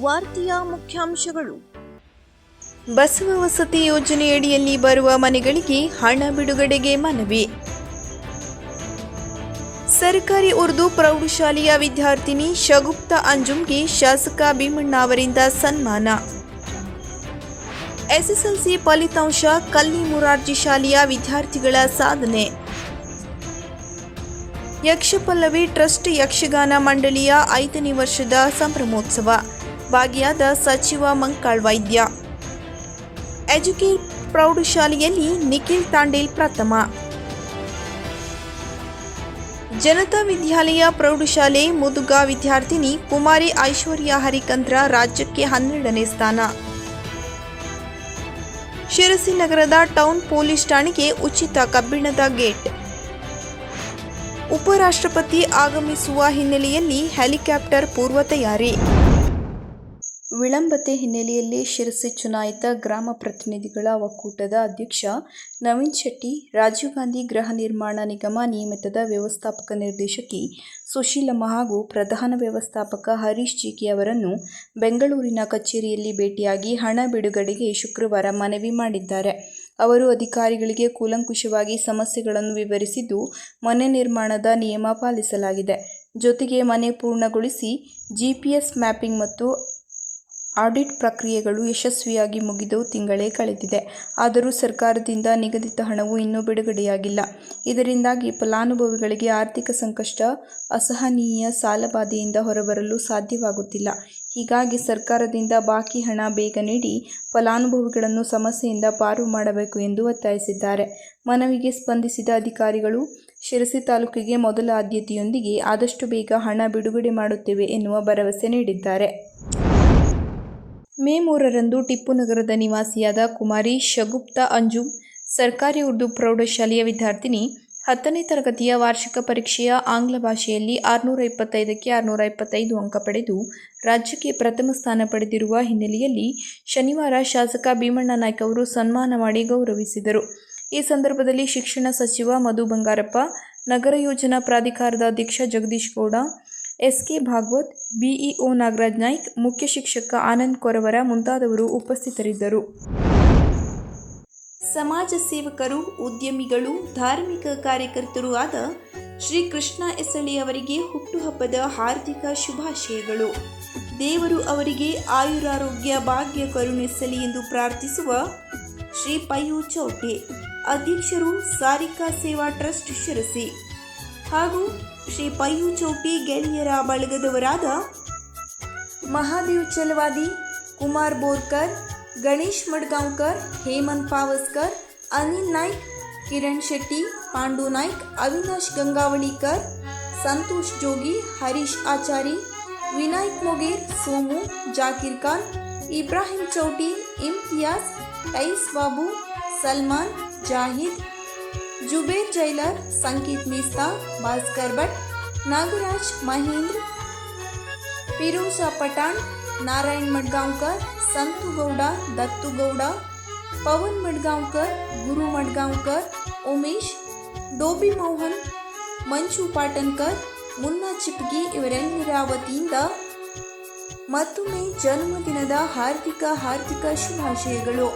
ವಾರ್ತೆಯ ಮುಖ್ಯಾಂಶಗಳು. ಬಸವ ವಸತಿ ಯೋಜನೆಯಡಿಯಲ್ಲಿ ಬರುವ ಮನೆಗಳಿಗೆ ಹಣ ಬಿಡುಗಡೆಗೆ ಮನವಿ. ಸರ್ಕಾರಿ ಉರ್ದು ಪ್ರೌಢಶಾಲೆಯ ವಿದ್ಯಾರ್ಥಿನಿ ಶಗುಪ್ತ ಅಂಜುಮ್ಗೆ ಶಾಸಕ ಭೀಮಣ್ಣ ಅವರಿಂದ ಸನ್ಮಾನ. ಎಸ್ಎಸ್ಎಲ್ಸಿ ಫಲಿತಾಂಶ ಕಲ್ಲಿ ಮುರಾರ್ಜಿ ಶಾಲೆಯ ವಿದ್ಯಾರ್ಥಿಗಳ ಸಾಧನೆ. ಯಕ್ಷಪಲ್ಲವಿ ಟ್ರಸ್ಟ್ ಯಕ್ಷಗಾನ ಮಂಡಳಿಯ ಐದನೇ ವರ್ಷದ ಸಂಭ್ರಮೋತ್ಸವ. ಭಾಗಿಯಾದ ಸಚಿವ ಮಂಕಾಳ್ ವೈದ್ಯ. ಎಜುಕೇಟ್ ಪ್ರೌಢಶಾಲೆಯಲ್ಲಿ ನಿಖಿಲ್ ತಾಂಡೇಲ್ ಪ್ರಥಮ. ಜನತಾ ವಿದ್ಯಾಲಯ ಪ್ರೌಢಶಾಲೆ ಮುದುಗ ವಿದ್ಯಾರ್ಥಿನಿ ಕುಮಾರಿ ಐಶ್ವರ್ಯ ಹರಿಕಂದ್ರ ರಾಜ್ಯಕ್ಕೆ ಹನ್ನೆರಡನೇ ಸ್ಥಾನ. ಶಿರಸಿ ನಗರದ ಟೌನ್ ಪೊಲೀಸ್ ಠಾಣೆಗೆ ಉಚಿತ ಕಬ್ಬಿಣದ ಗೇಟ್. ಉಪರಾಷ್ಟ್ರಪತಿ ಆಗಮಿಸುವ ಹಿನ್ನೆಲೆಯಲ್ಲಿ ಹೆಲಿಕಾಪ್ಟರ್ ಪೂರ್ವ ತಯಾರಿ ವಿಳಂಬತೆ ಹಿನ್ನೆಲೆಯಲ್ಲಿ ಶಿರಸಿ ಚುನಾಯಿತ ಗ್ರಾಮ ಪ್ರತಿನಿಧಿಗಳ ಒಕ್ಕೂಟದ ಅಧ್ಯಕ್ಷ ನವೀನ್ ಶೆಟ್ಟಿ, ರಾಜೀವ್ ಗಾಂಧಿ ಗೃಹ ನಿರ್ಮಾಣ ನಿಗಮ ನಿಯಮಿತದ ವ್ಯವಸ್ಥಾಪಕ ನಿರ್ದೇಶಕಿ ಸುಶೀಲಮ್ಮ ಹಾಗೂ ಪ್ರಧಾನ ವ್ಯವಸ್ಥಾಪಕ ಹರೀಶ್ ಜಿಕೆ ಅವರನ್ನು ಬೆಂಗಳೂರಿನ ಕಚೇರಿಯಲ್ಲಿ ಭೇಟಿಯಾಗಿ ಹಣ ಬಿಡುಗಡೆಗೆ ಶುಕ್ರವಾರ ಮನವಿ ಮಾಡಿದ್ದಾರೆ. ಅವರು ಅಧಿಕಾರಿಗಳಿಗೆ ಕೂಲಂಕುಷವಾಗಿ ಸಮಸ್ಯೆಗಳನ್ನು ವಿವರಿಸಿದ್ದು, ಮನೆ ನಿರ್ಮಾಣದ ನಿಯಮ ಪಾಲಿಸಲಾಗಿದೆ. ಜೊತೆಗೆ ಮನೆ ಪೂರ್ಣಗೊಳಿಸಿ, ಜಿಪಿಎಸ್ ಮ್ಯಾಪಿಂಗ್ ಮತ್ತು ಆಡಿಟ್ ಪ್ರಕ್ರಿಯೆಗಳು ಯಶಸ್ವಿಯಾಗಿ ಮುಗಿದು ತಿಂಗಳೇ ಕಳೆದಿದೆ. ಆದರೂ ಸರ್ಕಾರದಿಂದ ನಿಗದಿತ ಹಣವು ಇನ್ನೂ ಬಿಡುಗಡೆಯಾಗಿಲ್ಲ. ಇದರಿಂದಾಗಿ ಫಲಾನುಭವಿಗಳಿಗೆ ಆರ್ಥಿಕ ಸಂಕಷ್ಟ, ಅಸಹನೀಯ ಸಾಲಬಾಧೆಯಿಂದ ಹೊರಬರಲು ಸಾಧ್ಯವಾಗುತ್ತಿಲ್ಲ. ಹೀಗಾಗಿ ಸರ್ಕಾರದಿಂದ ಬಾಕಿ ಹಣ ಬೇಗ ನೀಡಿ ಫಲಾನುಭವಿಗಳನ್ನು ಸಮಸ್ಯೆಯಿಂದ ಪಾರು ಮಾಡಬೇಕು ಎಂದು ಒತ್ತಾಯಿಸಿದ್ದಾರೆ. ಮನವಿಗೆ ಸ್ಪಂದಿಸಿದ ಅಧಿಕಾರಿಗಳು, ಶಿರಸಿ ತಾಲೂಕಿಗೆ ಮೊದಲ ಆದ್ಯತೆಯೊಂದಿಗೆ ಆದಷ್ಟು ಬೇಗ ಹಣ ಬಿಡುಗಡೆ ಮಾಡುತ್ತೇವೆ ಎನ್ನುವ ಭರವಸೆ ನೀಡಿದ್ದಾರೆ. ಮೇ ಮೂರರಂದು ಟಿಪ್ಪು ನಗರದ ನಿವಾಸಿಯಾದ ಕುಮಾರಿ ಶಗುಪ್ತ ಅಂಜುಮ್ ಸರ್ಕಾರಿ ಉರ್ದು ಪ್ರೌಢಶಾಲೆಯ ವಿದ್ಯಾರ್ಥಿನಿ, ಹತ್ತನೇ ತರಗತಿಯ ವಾರ್ಷಿಕ ಪರೀಕ್ಷೆಯ ಆಂಗ್ಲ ಭಾಷೆಯಲ್ಲಿ ಆರುನೂರ ಇಪ್ಪತ್ತೈದಕ್ಕೆ ಆರುನೂರ ಇಪ್ಪತ್ತೈದು ಅಂಕ ಪಡೆದು ರಾಜ್ಯಕ್ಕೆ ಪ್ರಥಮ ಸ್ಥಾನ ಪಡೆದಿರುವ ಹಿನ್ನೆಲೆಯಲ್ಲಿ ಶನಿವಾರ ಶಾಸಕ ಭೀಮಣ್ಣ ನಾಯ್ಕ ಅವರು ಸನ್ಮಾನ ಮಾಡಿ ಗೌರವಿಸಿದರು. ಈ ಸಂದರ್ಭದಲ್ಲಿ ಶಿಕ್ಷಣ ಸಚಿವ ಮಧು ಬಂಗಾರಪ್ಪ, ನಗರ ಯೋಜನಾ ಪ್ರಾಧಿಕಾರದ ಅಧ್ಯಕ್ಷ ಜಗದೀಶ್ ಗೌಡ ಎಸ್ಕೆ ಭಾಗವತ್, ಬಿಇಒ ನಾಗರಾಜ್ ನಾಯ್ಕ್, ಮುಖ್ಯ ಶಿಕ್ಷಕ ಆನಂದ್ ಕೊರವರ ಮುಂತಾದವರು ಉಪಸ್ಥಿತರಿದ್ದರು. ಸಮಾಜ ಸೇವಕರು, ಉದ್ಯಮಿಗಳು, ಧಾರ್ಮಿಕ ಕಾರ್ಯಕರ್ತರು ಆದ ಶ್ರೀ ಕೃಷ್ಣ ಎಸಳಿ ಅವರಿಗೆ ಹುಟ್ಟುಹಬ್ಬದ ಹಾರ್ದಿಕ ಶುಭಾಶಯಗಳು. ದೇವರು ಅವರಿಗೆ ಆಯುರಾರೋಗ್ಯ, ಭಾಗ್ಯ ಕರುಣಿಸಲಿ ಎಂದು ಪ್ರಾರ್ಥಿಸುವ ಶ್ರೀ ಪಯ್ಯು ಚೌಟೆ. ಅಧ್ಯಕ್ಷರು ಸಾರಿಕಾ ಸೇವಾ ಟ್ರಸ್ಟ್ ಶಿರಸಿ. ಹಾಗೂ ಶ್ರೀ ಪಯ್ಯು ಚೌಟಿ ಗೆಳೆಯರ ಬಳಗದವರಾದ ಮಹಾದೇವ್ ಚಲವಾದಿ ಕುಮಾರ್ ಬೋರ್ಕರ್ ಗಣೇಶ್ ಮಡ್ಗಾಂವ್ಕರ್ ಹೇಮಂತ್ ಪಾವಸ್ಕರ್ ಅನಿಲ್ ನಾಯ್ಕ್ ಕಿರಣ್ ಶೆಟ್ಟಿ ಪಾಂಡು ನಾಯ್ಕ್ ಅವಿನಾಶ್ ಗಂಗಾವಳಿಕರ್ ಸಂತೋಷ್ ಜೋಗಿ ಹರೀಶ್ ಆಚಾರಿ ವಿನಾಯಕ್ ಮೊಗೇರ್ ಸೋಮು ಜಾಕೀರ್ ಖಾನ್ ಇಬ್ರಾಹಿಂ ಚೌಟಿ ಇಮ್ತಿಯಾಸ್ ಟೈಸ್ ಬಾಬು ಸಲ್ಮಾನ್ ಜಾಹಿದ್ ಜುಬೇರ್ ಜೈಲರ್, ಸಂಕೀತ್ ಮಿಸ್ತಾ, ಭಾಸ್ಕರ್ ಭಟ್, ನಾಗರಾಜ್ ಮಹೇಂದ್ರ ಪಿರೂಸ ಪಠಾಣ್, ನಾರಾಯಣ್ ಮಡ್ಗಾಂವ್ಕರ್, ಸಂತು ಗೌಡ, ದತ್ತು ಗೌಡ, ಪವನ್ ಮಡ್ಗಾಂವ್ಕರ್, ಗುರು ಮಡ್ಗಾಂವ್ಕರ್, ಉಮೇಶ್, ಡೋಬಿ ಮೋಹನ್ ಮಂಜು ಪಾಟನ್ಕರ್, ಮುನ್ನಾ ಚಿಪ್ಗಿ ಇವರೆಲ್ಲರ ವತಿಯಿಂದ ಮತ್ತೊಮ್ಮೆ ಜನ್ಮದಿನದ ಹಾರ್ದಿಕ ಹಾರ್ದಿಕ ಶುಭಾಶಯಗಳು.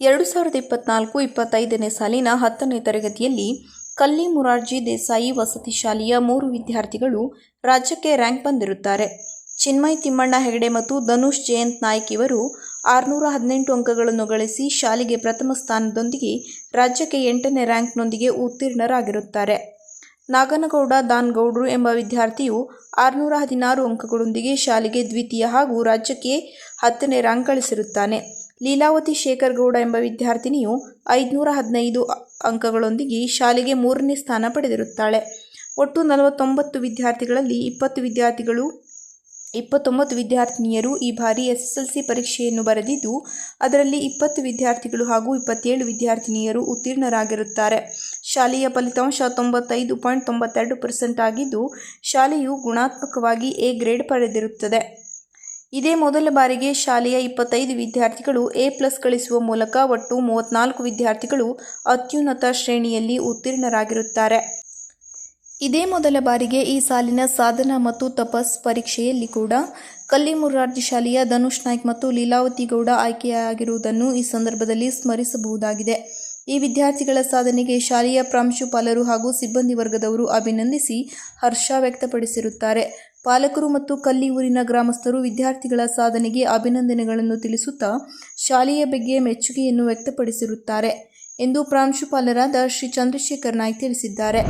ಎರಡು ಸಾವಿರದ ಇಪ್ಪತ್ನಾಲ್ಕು ಇಪ್ಪತ್ತೈದನೇ ಸಾಲಿನ ಹತ್ತನೇ ತರಗತಿಯಲ್ಲಿ ಕಲ್ಲಿ ಮುರಾರ್ಜಿ ದೇಸಾಯಿ ವಸತಿ ಶಾಲೆಯ ಮೂರು ವಿದ್ಯಾರ್ಥಿಗಳು ರಾಜ್ಯಕ್ಕೆ ರ್ಯಾಂಕ್ ಬಂದಿರುತ್ತಾರೆ. ಚಿನ್ಮಯ್ ತಿಮ್ಮಣ್ಣ ಹೆಗಡೆ ಮತ್ತು ಧನುಷ್ ಜಯಂತ್ ನಾಯ್ಕ್ ಇವರು ಆರುನೂರ ಹದಿನೆಂಟು ಅಂಕಗಳನ್ನು ಗಳಿಸಿ ಶಾಲೆಗೆ ಪ್ರಥಮ ಸ್ಥಾನದೊಂದಿಗೆ ರಾಜ್ಯಕ್ಕೆ ಎಂಟನೇ ರ್ಯಾಂಕ್ನೊಂದಿಗೆ ಉತ್ತೀರ್ಣರಾಗಿರುತ್ತಾರೆ. ನಾಗನಗೌಡ ದಾನ್ಗೌಡ್ರು ಎಂಬ ವಿದ್ಯಾರ್ಥಿಯು ಆರುನೂರ ಹದಿನಾರು ಅಂಕಗಳೊಂದಿಗೆ ಶಾಲೆಗೆ ದ್ವಿತೀಯ ಹಾಗೂ ರಾಜ್ಯಕ್ಕೆ ಹತ್ತನೇ ರ್ಯಾಂಕ್ ಗಳಿಸಿರುತ್ತಾನೆ. ಲೀಲಾವತಿ ಶೇಖರ್ ಗೌಡ ಎಂಬ ವಿದ್ಯಾರ್ಥಿನಿಯು ಐದುನೂರ ಹದಿನೈದು ಅಂಕಗಳೊಂದಿಗೆ ಶಾಲೆಗೆ ಮೂರನೇ ಸ್ಥಾನ ಪಡೆದಿರುತ್ತಾಳೆ. ಒಟ್ಟು ನಲವತ್ತೊಂಬತ್ತು ವಿದ್ಯಾರ್ಥಿಗಳಲ್ಲಿ ಇಪ್ಪತ್ತು ವಿದ್ಯಾರ್ಥಿಗಳು, ಇಪ್ಪತ್ತೊಂಬತ್ತು ವಿದ್ಯಾರ್ಥಿನಿಯರು ಈ ಬಾರಿ ಎಸ್ಎಸ್ಎಲ್ಸಿ ಪರೀಕ್ಷೆಯನ್ನು ಬರೆದಿದ್ದು, ಅದರಲ್ಲಿ ಇಪ್ಪತ್ತು ವಿದ್ಯಾರ್ಥಿಗಳು ಹಾಗೂ ಇಪ್ಪತ್ತೇಳು ವಿದ್ಯಾರ್ಥಿನಿಯರು ಉತ್ತೀರ್ಣರಾಗಿರುತ್ತಾರೆ. ಶಾಲೆಯ ಫಲಿತಾಂಶ ತೊಂಬತ್ತೈದು ಪಾಯಿಂಟ್ ತೊಂಬತ್ತೆರಡು ಪರ್ಸೆಂಟ್ ಆಗಿದ್ದು, ಶಾಲೆಯು ಗುಣಾತ್ಮಕವಾಗಿ ಎ ಗ್ರೇಡ್ ಪಡೆದಿರುತ್ತದೆ. ಇದೇ ಮೊದಲ ಬಾರಿಗೆ ಶಾಲೆಯ ಇಪ್ಪತ್ತೈದು ವಿದ್ಯಾರ್ಥಿಗಳು ಎ ಪ್ಲಸ್ ಗಳಿಸುವ ಮೂಲಕ ಒಟ್ಟು ಮೂವತ್ನಾಲ್ಕು ವಿದ್ಯಾರ್ಥಿಗಳು ಅತ್ಯುನ್ನತ ಶ್ರೇಣಿಯಲ್ಲಿ ಉತ್ತೀರ್ಣರಾಗಿರುತ್ತಾರೆ. ಇದೇ ಮೊದಲ ಬಾರಿಗೆ ಈ ಸಾಲಿನ ಸಾಧನ ಮತ್ತು ತಪಸ್ ಪರೀಕ್ಷೆಯಲ್ಲಿ ಕೂಡ ಕಲ್ಲಿಮುರಾರ್ಜಿ ಶಾಲೆಯ ಧನುಷ್ ನಾಯ್ಕ್ ಮತ್ತು ಲೀಲಾವತಿ ಗೌಡ ಆಯ್ಕೆಯಾಗಿರುವುದನ್ನು ಈ ಸಂದರ್ಭದಲ್ಲಿ ಸ್ಮರಿಸಬಹುದಾಗಿದೆ. ಈ ವಿದ್ಯಾರ್ಥಿಗಳ ಸಾಧನೆಗೆ ಶಾಲೆಯ ಪ್ರಾಂಶುಪಾಲರು ಹಾಗೂ ಸಿಬ್ಬಂದಿ ವರ್ಗದವರು ಅಭಿನಂದಿಸಿ ಹರ್ಷ ವ್ಯಕ್ತಪಡಿಸಿರುತ್ತಾರೆ. ಪಾಲಕರು ಮತ್ತು ಕಲ್ಲಿ ಊರಿನ ಗ್ರಾಮಸ್ಥರು ವಿದ್ಯಾರ್ಥಿಗಳ ಸಾಧನೆಗೆ ಅಭಿನಂದನೆಗಳನ್ನು ತಿಳಿಸುತ್ತಾ ಶಾಲೆಯ ಬಗ್ಗೆ ಮೆಚ್ಚುಗೆಯನ್ನು ವ್ಯಕ್ತಪಡಿಸಿರುತ್ತಾರೆ ಎಂದು ಪ್ರಾಂಶುಪಾಲರಾದ ಶ್ರೀ ಚಂದ್ರಶೇಖರ್ ನಾಯ್ಕ್ ತಿಳಿಸಿದ್ದಾರೆ.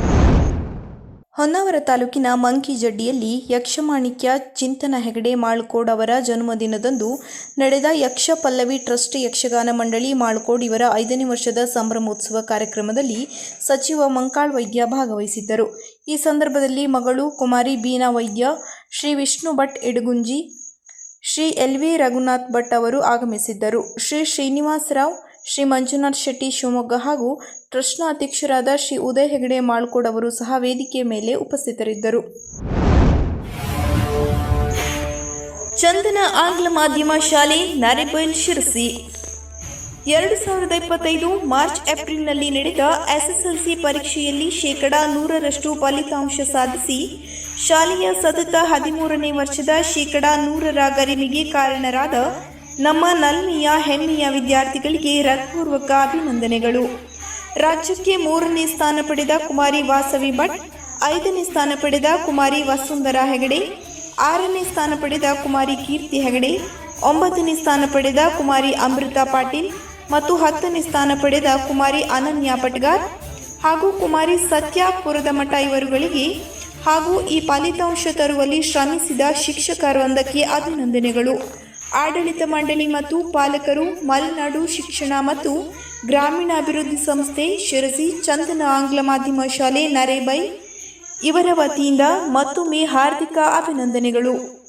ಹೊನ್ನಾವರ ತಾಲೂಕಿನ ಮಂಕಿಜಡ್ಡಿಯಲ್ಲಿ ಯಕ್ಷಮಾಣಿಕ್ಯ ಚಿಂತನ ಹೆಗಡೆ ಮಾಳ್ಕೋಡ್ ಅವರ ಜನ್ಮದಿನದಂದು ನಡೆದ ಯಕ್ಷ ಪಲ್ಲವಿ ಟ್ರಸ್ಟ್ ಯಕ್ಷಗಾನ ಮಂಡಳಿ ಮಾಳ್ಕೋಡ್ ಇವರ ಐದನೇ ವರ್ಷದ ಸಂಭ್ರಮೋತ್ಸವ ಕಾರ್ಯಕ್ರಮದಲ್ಲಿ ಸಚಿವ ಮಂಕಾಳ್ ವೈದ್ಯ ಭಾಗವಹಿಸಿದ್ದರು. ಈ ಸಂದರ್ಭದಲ್ಲಿ ಮಗಳು ಕುಮಾರಿ ಬೀನಾ ವೈದ್ಯ, ಶ್ರೀ ವಿಷ್ಣು ಭಟ್ ಎಡಗುಂಜಿ, ಶ್ರೀ ಎಲ್ ವಿ ರಘುನಾಥ್ ಭಟ್ ಅವರು ಆಗಮಿಸಿದ್ದರು. ಶ್ರೀ ಶ್ರೀನಿವಾಸರಾವ್ ಶ್ರೀ ಮಂಜುನಾಥ್ ಶೆಟ್ಟಿ ಶಿವಮೊಗ್ಗ ಹಾಗೂ ಟ್ರಸ್ಟ್ನ ಅಧ್ಯಕ್ಷರಾದ ಶ್ರೀ ಉದಯ ಹೆಗಡೆ ಮಾಳ್ಕೋಡ್ ಅವರು ಸಹ ವೇದಿಕೆ ಮೇಲೆ ಉಪಸ್ಥಿತರಿದ್ದರು. ಚಂದನ ಆಂಗ್ಲ ಮಾಧ್ಯಮ ಶಾಲೆ ನಾರೆಬೈಲ್ ಶಿರಸಿ. ಎರಡು ಸಾವಿರದ ಇಪ್ಪತ್ತೈದು ಮಾರ್ಚ್ ಏಪ್ರಿಲ್ನಲ್ಲಿ ನಡೆದ ಎಸ್ಎಸ್ಎಲ್ಸಿ ಪರೀಕ್ಷೆಯಲ್ಲಿ ಶೇಕಡಾ ನೂರರಷ್ಟು ಫಲಿತಾಂಶ ಸಾಧಿಸಿ, ಶಾಲೆಯ ಸತತ ಹದಿಮೂರನೇ ವರ್ಷದ ಶೇಕಡಾ ನೂರರ ಗರಿಮೆಗೆ ಕಾರಣರಾದ ನಮ್ಮ ನಲ್ಮಿಯ ಹೆಮ್ಮೆಯ ವಿದ್ಯಾರ್ಥಿಗಳಿಗೆ ಹೃತ್ಪೂರ್ವಕ ಅಭಿನಂದನೆಗಳು. ರಾಜ್ಯಕ್ಕೆ ಮೂರನೇ ಸ್ಥಾನ ಪಡೆದ ಕುಮಾರಿ ವಾಸವಿ ಭಟ್, ಐದನೇ ಸ್ಥಾನ ಪಡೆದ ಕುಮಾರಿ ವಸುಂಧರಾ ಹೆಗಡೆ, ಆರನೇ ಸ್ಥಾನ ಪಡೆದ ಕುಮಾರಿ ಕೀರ್ತಿ ಹೆಗಡೆ, ಒಂಬತ್ತನೇ ಸ್ಥಾನ ಪಡೆದ ಕುಮಾರಿ ಅಮೃತ ಪಾಟೀಲ್ ಮತ್ತು ಹತ್ತನೇ ಸ್ಥಾನ ಪಡೆದ ಕುಮಾರಿ ಅನನ್ಯ ಪಟ್ಗಾರ್ ಹಾಗೂ ಕುಮಾರಿ ಸತ್ಯ ಪುರದಮಠ ಇವರುಗಳಿಗೆ ಹಾಗೂ ಈ ಫಲಿತಾಂಶ ತರುವಲ್ಲಿ ಶ್ರಮಿಸಿದ ಶಿಕ್ಷಕರೊಂದಕ್ಕೆ ಅಭಿನಂದನೆಗಳು. ಆಡಳಿತ ಮಂಡಳಿ ಮತ್ತು ಪಾಲಕರು, ಮಲೆನಾಡು ಶಿಕ್ಷಣ ಮತ್ತು ಗ್ರಾಮೀಣಾಭಿವೃದ್ಧಿ ಸಂಸ್ಥೆ ಶಿರಸಿ ಚಂದನ ಆಂಗ್ಲ ಮಾಧ್ಯಮ ಶಾಲೆ ನರೇಬೈ ಇವರ ವತಿಯಿಂದ ಮತ್ತೊಮ್ಮೆ ಹಾರ್ದಿಕ ಅಭಿನಂದನೆಗಳು.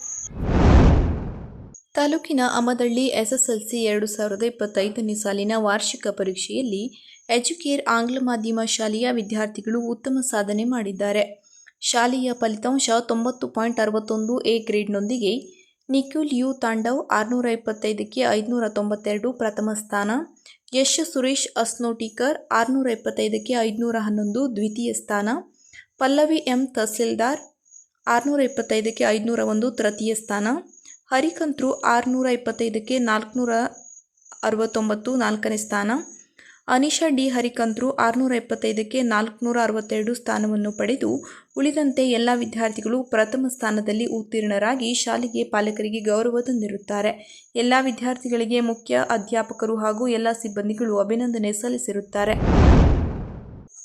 ತಾಲೂಕಿನ ಅಮದಳ್ಳಿ ಎಸ್ಎಸ್ಎಲ್ಸಿ ಎರಡು ಸಾವಿರದ ಇಪ್ಪತ್ತೈದನೇ ಸಾಲಿನ ವಾರ್ಷಿಕ ಪರೀಕ್ಷೆಯಲ್ಲಿ ಎಜುಕೇರ್ ಆಂಗ್ಲ ಮಾಧ್ಯಮ ಶಾಲೆಯ ವಿದ್ಯಾರ್ಥಿಗಳು ಉತ್ತಮ ಸಾಧನೆ ಮಾಡಿದ್ದಾರೆ. ಶಾಲೆಯ ಫಲಿತಾಂಶ ತೊಂಬತ್ತು ಪಾಯಿಂಟ್ ಅರವತ್ತೊಂದು ಎ ಗ್ರೇಡ್ನೊಂದಿಗೆ ನಿಖಿಲ್ ಯು ತಾಂಡವ್ ಆರುನೂರ ಇಪ್ಪತ್ತೈದಕ್ಕೆ ಐದುನೂರ ತೊಂಬತ್ತೆರಡು ಪ್ರಥಮ ಸ್ಥಾನ. ಯಶ್ ಸುರೇಶ್ ಅಸ್ನೋಟಿಕರ್ ಆರುನೂರ ಇಪ್ಪತ್ತೈದಕ್ಕೆ ಐದುನೂರ ಹನ್ನೊಂದು ದ್ವಿತೀಯ ಸ್ಥಾನ. ಪಲ್ಲವಿ ಎಂ ತಹಸೀಲ್ದಾರ್ ಆರುನೂರ ಇಪ್ಪತ್ತೈದಕ್ಕೆ ಐದುನೂರ ಒಂದು ತೃತೀಯ ಸ್ಥಾನ. ಹರಿಕಂತ್ರು ಆರುನೂರ ಇಪ್ಪತ್ತೈದಕ್ಕೆ ನಾಲ್ಕುನೂರ ಅರವತ್ತೊಂಬತ್ತು ನಾಲ್ಕನೇ ಸ್ಥಾನ. ಅನಿಶಾ ಡಿ ಹರಿಕಂತ್ರು ಆರುನೂರ ಎಪ್ಪತ್ತೈದಕ್ಕೆ ನಾಲ್ಕುನೂರ ಅರವತ್ತೆರಡು ಸ್ಥಾನವನ್ನು ಪಡೆದು, ಉಳಿದಂತೆ ಎಲ್ಲ ವಿದ್ಯಾರ್ಥಿಗಳು ಪ್ರಥಮ ಸ್ಥಾನದಲ್ಲಿ ಉತ್ತೀರ್ಣರಾಗಿ ಶಾಲೆಗೆ ಪಾಲಕರಿಗೆ ಗೌರವ ತಂದಿರುತ್ತಾರೆ. ಎಲ್ಲ ವಿದ್ಯಾರ್ಥಿಗಳಿಗೆ ಮುಖ್ಯ ಅಧ್ಯಾಪಕರು ಹಾಗೂ ಎಲ್ಲ ಸಿಬ್ಬಂದಿಗಳು ಅಭಿನಂದನೆ ಸಲ್ಲಿಸಿರುತ್ತಾರೆ.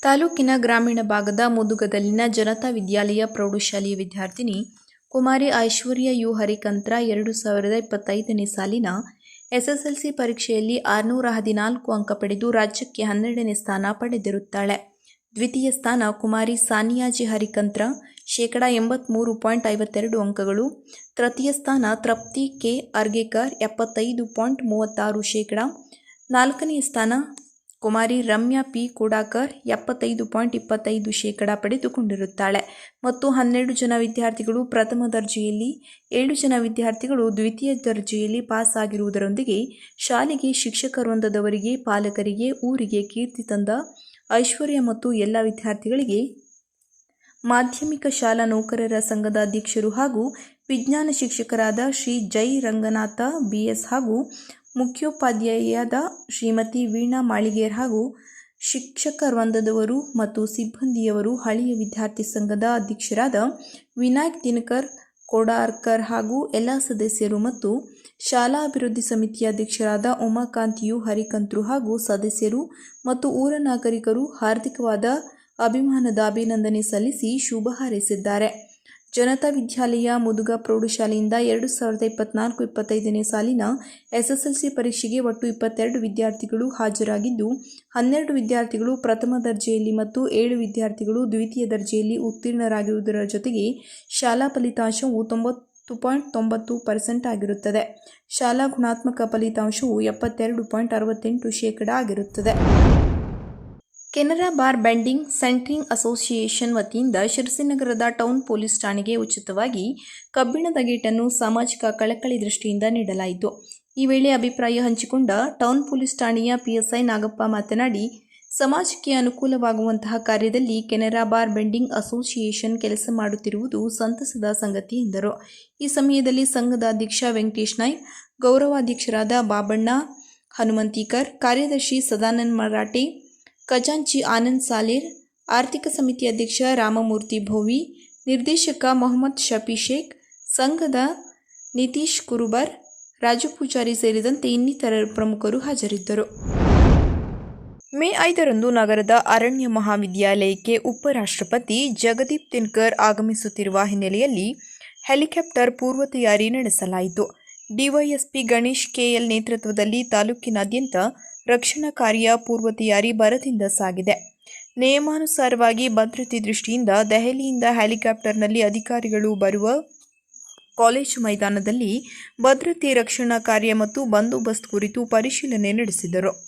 ತಾಲೂಕಿನ ಗ್ರಾಮೀಣ ಭಾಗದ ಮುದುಗದಲ್ಲಿನ ಜನತಾ ವಿದ್ಯಾಲಯ ಪ್ರೌಢಶಾಲೆಯ ವಿದ್ಯಾರ್ಥಿನಿ ಕುಮಾರಿ ಐಶ್ವರ್ಯ ಯು ಹರಿಕಂತ್ರ ಎರಡು ಸಾವಿರದ ಇಪ್ಪತ್ತೈದನೇ ಸಾಲಿನ ಎಸ್ಎಸ್ಎಲ್ಸಿ ಪರೀಕ್ಷೆಯಲ್ಲಿ ಆರುನೂರ ಹದಿನಾಲ್ಕು ಅಂಕ ಪಡೆದು ರಾಜ್ಯಕ್ಕೆ ಹನ್ನೆರಡನೇ ಸ್ಥಾನ ಪಡೆದಿರುತ್ತಾಳೆ. ದ್ವಿತೀಯ ಸ್ಥಾನ ಕುಮಾರಿ ಸಾನಿಯಾಜಿ ಹರಿಕಂತ್ರ, ಶೇಕಡ ಎಂಬತ್ತ್ಮೂರು ಪಾಯಿಂಟ್ ಐವತ್ತೆರಡು ಅಂಕಗಳು. ತೃತೀಯ ಸ್ಥಾನ ತೃಪ್ತಿ ಕೆ. ಅರ್ಗೇಕರ್, ಎಪ್ಪತ್ತೈದು ಪಾಯಿಂಟ್ ಮೂವತ್ತಾರು ಶೇಕಡ. ನಾಲ್ಕನೆಯ ಸ್ಥಾನ ಕುಮಾರಿ ರಮ್ಯಾ ಪಿ. ಕೂಡಾಕರ್ ಎಪ್ಪತ್ತೈದು ಪಾಯಿಂಟ್ ಇಪ್ಪತ್ತೈದು ಶೇಕಡ ಪಡೆದುಕೊಂಡಿರುತ್ತಾಳೆ. ಮತ್ತು ಹನ್ನೆರಡು ಜನ ವಿದ್ಯಾರ್ಥಿಗಳು ಪ್ರಥಮ ದರ್ಜೆಯಲ್ಲಿ, ಏಳು ಜನ ವಿದ್ಯಾರ್ಥಿಗಳು ದ್ವಿತೀಯ ದರ್ಜೆಯಲ್ಲಿ ಪಾಸ್ ಆಗಿರುವುದರೊಂದಿಗೆ ಶಾಲೆಗೆ ಶಿಕ್ಷಕರೊಂದದವರಿಗೆ ಪಾಲಕರಿಗೆ, ಊರಿಗೆ ಕೀರ್ತಿ ತಂದ ಐಶ್ವರ್ಯ ಮತ್ತು ಎಲ್ಲ ವಿದ್ಯಾರ್ಥಿಗಳಿಗೆ ಮಾಧ್ಯಮಿಕ ಶಾಲಾ ನೌಕರರ ಸಂಘದ ಅಧ್ಯಕ್ಷರು ಹಾಗೂ ವಿಜ್ಞಾನ ಶಿಕ್ಷಕರಾದ ಶ್ರೀ ಜೈ ರಂಗನಾಥ ಬಿಎಸ್ ಹಾಗೂ ಮುಖ್ಯೋಪಾಧ್ಯಾಯರಾದ ಶ್ರೀಮತಿ ವೀಣಾ ಮಾಳಿಗೇರ್ ಹಾಗೂ ಶಿಕ್ಷಕ ವೃಂದದವರು ಮತ್ತು ಸಿಬ್ಬಂದಿಯವರು ಹಳೆಯ ವಿದ್ಯಾರ್ಥಿ ಸಂಘದ ಅಧ್ಯಕ್ಷರಾದ ವಿನಾಯಕ್ ದಿನಕರ್ ಕೋಡಾರ್ಕರ್ ಹಾಗೂ ಎಲ್ಲ ಸದಸ್ಯರು ಮತ್ತು ಶಾಲಾ ಅಭಿವೃದ್ಧಿ ಸಮಿತಿಯ ಅಧ್ಯಕ್ಷರಾದ ಉಮಾಕಾಂತಿಯು ಹರಿಕಂತ್ರು ಹಾಗೂ ಸದಸ್ಯರು ಮತ್ತು ಊರ ನಾಗರಿಕರು ಹಾರ್ದಿಕವಾದ ಅಭಿಮಾನದ ಅಭಿನಂದನೆ ಸಲ್ಲಿಸಿ ಶುಭ ಹಾರೈಸಿದ್ದಾರೆ. ಜನತಾ ವಿದ್ಯಾಲಯ ಮುದುಗ ಪ್ರೌಢಶಾಲೆಯಿಂದ ಎರಡು ಸಾವಿರದ ಇಪ್ಪತ್ನಾಲ್ಕು ಇಪ್ಪತ್ತೈದನೇ ಸಾಲಿನ ಎಸ್ಎಸ್ಎಲ್ಸಿ ಪರೀಕ್ಷೆಗೆ ಒಟ್ಟು ಇಪ್ಪತ್ತೆರಡು ವಿದ್ಯಾರ್ಥಿಗಳು ಹಾಜರಾಗಿದ್ದು, ಹನ್ನೆರಡು ವಿದ್ಯಾರ್ಥಿಗಳು ಪ್ರಥಮ ದರ್ಜೆಯಲ್ಲಿ ಮತ್ತು ಏಳು ವಿದ್ಯಾರ್ಥಿಗಳು ದ್ವಿತೀಯ ದರ್ಜೆಯಲ್ಲಿ ಉತ್ತೀರ್ಣರಾಗಿರುವುದರ ಜೊತೆಗೆ ಶಾಲಾ ಫಲಿತಾಂಶವು ತೊಂಬತ್ತು ಪಾಯಿಂಟ್ ತೊಂಬತ್ತು ಪರ್ಸೆಂಟ್ ಆಗಿರುತ್ತದೆ. ಶಾಲಾ ಗುಣಾತ್ಮಕ ಫಲಿತಾಂಶವು ಎಪ್ಪತ್ತೆರಡು ಪಾಯಿಂಟ್ ಅರವತ್ತೆಂಟು ಶೇಕಡ ಆಗಿರುತ್ತದೆ. Canara bar bending centring association ವತಿಯಿಂದ ಶಿರಸಿನಗರದ ಟೌನ್ ಪೊಲೀಸ್ ಠಾಣೆಗೆ ಉಚಿತವಾಗಿ ಕಬ್ಬಿಣದ ಗೇಟನ್ನು ಸಾಮಾಜಿಕ ಕಳಕಳಿ ದೃಷ್ಟಿಯಿಂದ ನೀಡಲಾಯಿತು. ಈ ವೇಳೆ ಅಭಿಪ್ರಾಯ ಹಂಚಿಕೊಂಡ ಟೌನ್ ಪೊಲೀಸ್ ಠಾಣೆಯ ಪಿಎಸ್ಐ ನಾಗಪ್ಪ ಮಾತನಾಡಿ, ಸಮಾಜಕ್ಕೆ ಅನುಕೂಲವಾಗುವಂತಹ ಕಾರ್ಯದಲ್ಲಿ ಕೆನರಾ ಬಾರ್ ಬೆಂಡಿಂಗ್ ಅಸೋಸಿಯೇಷನ್ ಕೆಲಸ ಮಾಡುತ್ತಿರುವುದು ಸಂತಸದ ಸಂಗತಿ ಎಂದರು. ಈ ಸಮಯದಲ್ಲಿ ಸಂಘದ ಅಧ್ಯಕ್ಷ ವೆಂಕಟೇಶ್ ನಾಯ್ಕ್, ಗೌರವಾಧ್ಯಕ್ಷರಾದ ಬಾಬಣ್ಣ ಹನುಮಂತೀಕರ್, ಕಾರ್ಯದರ್ಶಿ ಸದಾನಂದ್ ಮರಾಠೆ ಖಜಾಂಚಿ ಆನಂದ್ ಸಾಲೇರ್, ಆರ್ಥಿಕ ಸಮಿತಿ ಅಧ್ಯಕ್ಷ ರಾಮಮೂರ್ತಿ ಭೋವಿ, ನಿರ್ದೇಶಕ ಮೊಹಮ್ಮದ್ ಶಫಿ ಶೇಖ್, ಸಂಘದ ನಿತೀಶ್ ಕುರುಬರ್, ರಾಜು ಪೂಜಾರಿ ಸೇರಿದಂತೆ ಇನ್ನಿತರ ಪ್ರಮುಖರು ಹಾಜರಿದ್ದರು. ಮೇ ಐದರಂದು ನಗರದ ಅರಣ್ಯ ಮಹಾವಿದ್ಯಾಲಯಕ್ಕೆ ಉಪರಾಷ್ಟ್ರಪತಿ ಜಗದೀಪ್ ತಿನ್ಕರ್ ಆಗಮಿಸುತ್ತಿರುವ ಹಿನ್ನೆಲೆಯಲ್ಲಿ ಹೆಲಿಕಾಪ್ಟರ್ ಪೂರ್ವ ತಯಾರಿ ನಡೆಸಲಾಯಿತು. ಡಿವೈಎಸ್ಪಿ ಗಣೇಶ್ ಕೆಎಲ್ ನೇತೃತ್ವದಲ್ಲಿ ತಾಲೂಕಿನಾದ್ಯಂತ ರಕ್ಷಣಾ ಕಾರ್ಯ ಪೂರ್ವ ತಯಾರಿ ಭರದಿಂದ ಸಾಗಿದೆ. ನಿಯಮಾನುಸಾರವಾಗಿ ಭದ್ರತೆ ದೃಷ್ಟಿಯಿಂದ ದೆಹಲಿಯಿಂದ ಹೆಲಿಕಾಪ್ಟರ್ನಲ್ಲಿ ಅಧಿಕಾರಿಗಳು ಬರುವ ಕಾಲೇಜು ಮೈದಾನದಲ್ಲಿ ಭದ್ರತೆ ರಕ್ಷಣಾ ಕಾರ್ಯ ಮತ್ತು ಬಂದೋಬಸ್ತ್ ಕುರಿತು ಪರಿಶೀಲನೆ ನಡೆಸಿದರು.